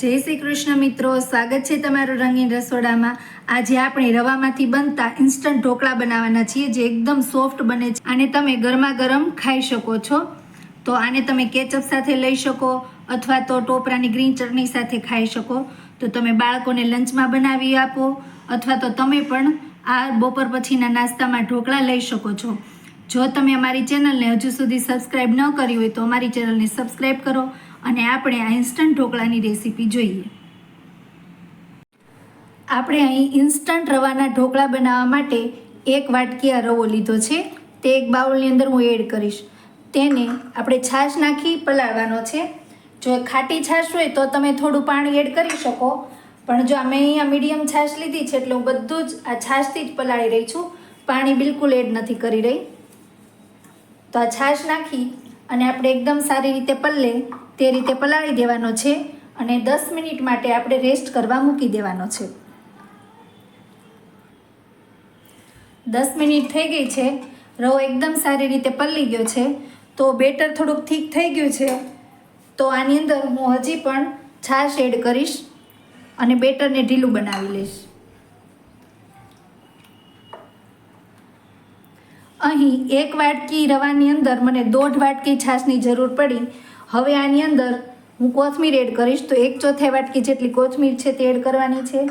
જય શ્રી કૃષ્ણ મિત્રો, સ્વાગત છે તમારું રંગીન રસોડામાં. આજે આપણે રવામાંથી બનતા ઇન્સ્ટન્ટ ઢોકળા બનાવવાના છીએ જે એકદમ સોફ્ટ બને છે અને તમે ગરમા ગરમ ખાઈ શકો છો. તો આને તમે કેચઅપ સાથે લઈ શકો અથવા તો ટોપરાની ગ્રીન ચટણી સાથે ખાઈ શકો. તો તમે બાળકોને લંચમાં બનાવી આપો અથવા તો તમે પણ આ બપોર પછીના નાસ્તામાં ઢોકળા લઈ શકો છો. જો તમે અમારી ચેનલને હજુ સુધી સબસ્ક્રાઈબ ન કરી હોય તો અમારી ચેનલને સબસ્ક્રાઈબ કરો અને આપણે આ ઇન્સ્ટન્ટ ઢોકળાની રેસીપી જોઈએ. આપણે અહીં ઇન્સ્ટન્ટ રવાના ઢોકળા બનાવવા માટે એક વાટકી આ રવો લીધો છે. તે એક બાઉલની અંદર હું એડ કરીશ. તેને આપણે છાશ નાખી પલાળવાનો છે. જો ખાટી છાશ હોય તો તમે થોડું પાણી એડ કરી શકો. પણ જો અમે અહીંયા મીડિયમ છાશ લીધી છે એટલે હું બધું જ આ છાશથી જ પલાળી રહી છું. પાણી બિલકુલ એડ નથી કરી રહી. તો આ છાશ નાખી અને આપણે એકદમ સારી રીતે પલ્લે તે રીતે પલાળી દેવાનો છે અને દસ મિનિટ માટે આપણે રેસ્ટ કરવા મૂકી દેવાનો છે. દસ મિનિટ થઈ ગઈ છે. રવો એકદમ સારી રીતે પલળી ગયો છે. તો બેટર થોડુંક થીક થઈ ગયું છે. તો આની અંદર હું હજી પણ છાશ એડ કરીશ અને બેટરને ઢીલું બનાવી લઈશ. અહીં એક વાટકી રવાની અંદર મને દોઢ વાટકી છાશની જરૂર પડી. હવે આની અંદર હું કોથમીર એડ કરીશ તો એક ચોથાઈ વાટકી જેટલી કોથમીર છે તે એડ કરવાની છે.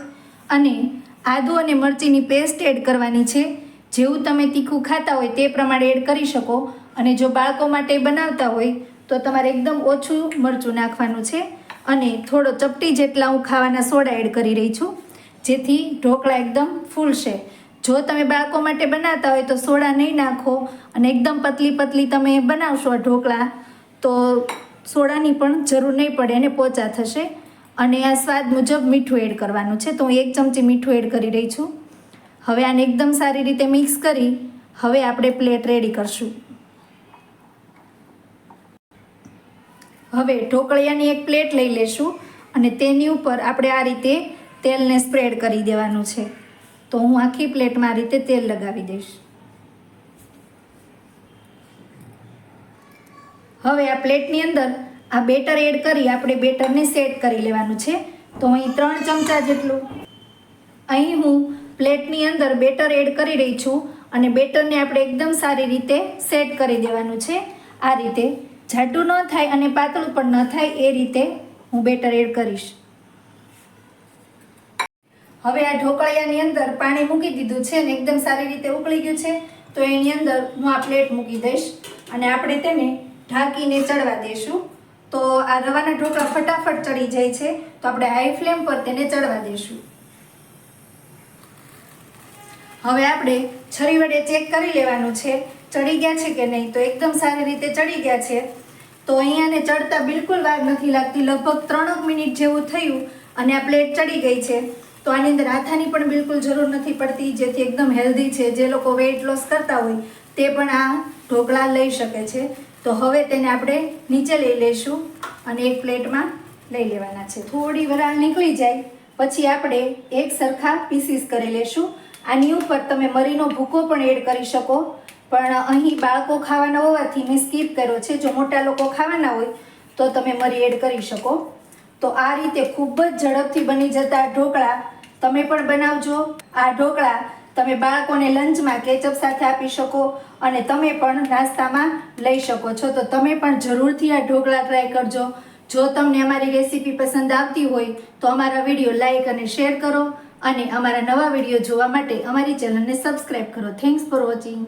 અને આદુ અને મરચીની પેસ્ટ એડ કરવાની છે. જેવું તમે તીખું ખાતા હોય તે પ્રમાણે એડ કરી શકો. અને જો બાળકો માટે બનાવતા હોય તો તમારે એકદમ ઓછું મરચું નાખવાનું છે. અને થોડો ચપટી જેટલા હું ખાવાના સોડા એડ કરી રહી છું. જેથી ઢોકળા એકદમ ફૂલશે. જો તમે બાળકો માટે બનાવતા હોય તો સોડા નહીં નાખો અને એકદમ પતલી પતલી તમે બનાવશો ઢોકળા, તો સોડાની પણ જરૂર નહીં પડે અને પોચા થશે. અને આ સ્વાદ મુજબ મીઠું એડ કરવાનું છે, તો હું એક ચમચી મીઠું એડ કરી રહી છું. હવે આને એકદમ સારી રીતે મિક્સ કરી હવે આપણે પ્લેટ રેડી કરશું. હવે ઢોકળિયાની એક પ્લેટ લઈ લેશું અને તેની ઉપર આપણે આ રીતે તેલને સ્પ્રેડ કરી દેવાનું છે. તો હું આખી પ્લેટમાં આ રીતે તેલ લગાવી દઈશ. હવે આ પ્લેટની અંદર આ બેટર એડ કરી આપણે બેટરને સેટ કરી લેવાનું છે. તો અહીં ત્રણ ચમચા જેટલું. અહીં હું પ્લેટની અંદર બેટર એડ કરી રહી છું અને બેટરને આપણે એકદમ સારી રીતે સેટ કરી દેવાનું છે. આ રીતે જાડું ન થાય અને પાતળું પણ ન થાય એ રીતે હું બેટર એડ કરીશ. હવે આ ઢોકળિયાની અંદર પાણી મૂકી દીધું છે ને એકદમ સારી રીતે ઉકળી ગયું છે. તો એની અંદર હું આ પ્લેટ મૂકી દઈશ અને આપણે તેને ઢાંકીને ચડવા દઈશું. તો આ રવાના ઢોકળા ફટાફટ ચડી જાય છે. તો આપણે હાઈ ફ્લેમ પર તેને ચડવા દઈશું. હવે આપણે છરી વડે ચેક કરી લેવાનું છે. ચડી ગયા છે કે નહીં? તો એકદમ સારી રીતે ચડી ગયા છે. તો અહીંયાને ચડતા બિલકુલ વાર નથી લાગતી. લગભગ ત્રણક મિનિટ જેવું થયું અને આ પ્લેટ ચડી ગઈ છે. તો આની અંદર આથાની પણ બિલકુલ જરૂર નથી પડતી, જેથી એકદમ હેલ્ધી છે. જે લોકો વેઇટ લોસ કરતા હોય, તે પણ આ ઢોકળા લઈ શકે છે. તો હવે તેને આપણે નીચે લઈ લઈશું અને એક પ્લેટમાં લઈ લેવાના છે. થોડી વરાળ નીકળી જાય, પછી આપણે એક સરખા પીસીસ કરી લેશું આની ઉપર તમે મરીનો ભૂકો પણ એડ કરી શકો. પણ અહીં બાળકો ખાવાના હોવાથી મેં સ્કીપ કર્યો છે. જો મોટા લોકો ખાવાના હોય, તો તમે મરી એડ કરી શકો. તો આ રીતે ખૂબ જ ઝડપથી બની જતા ઢોકળા તમે પણ બનાવજો. આ ઢોકળા તમે બાળકોને લંચમાં કેચઅપ સાથે આપી શકો અને તમે પણ નાસ્તામાં લઈ શકો છો. તો તમે પણ જરૂરથી આ ઢોકળા ટ્રાય કરજો. જો તમને અમારી રેસીપી પસંદ આવતી હોય, તો અમારા વીડિયો લાઈક અને શેર કરો અને અમારા નવા વીડિયો જોવા માટે અમારી ચેનલને સબસ્ક્રાઈબ કરો. Thanks for watching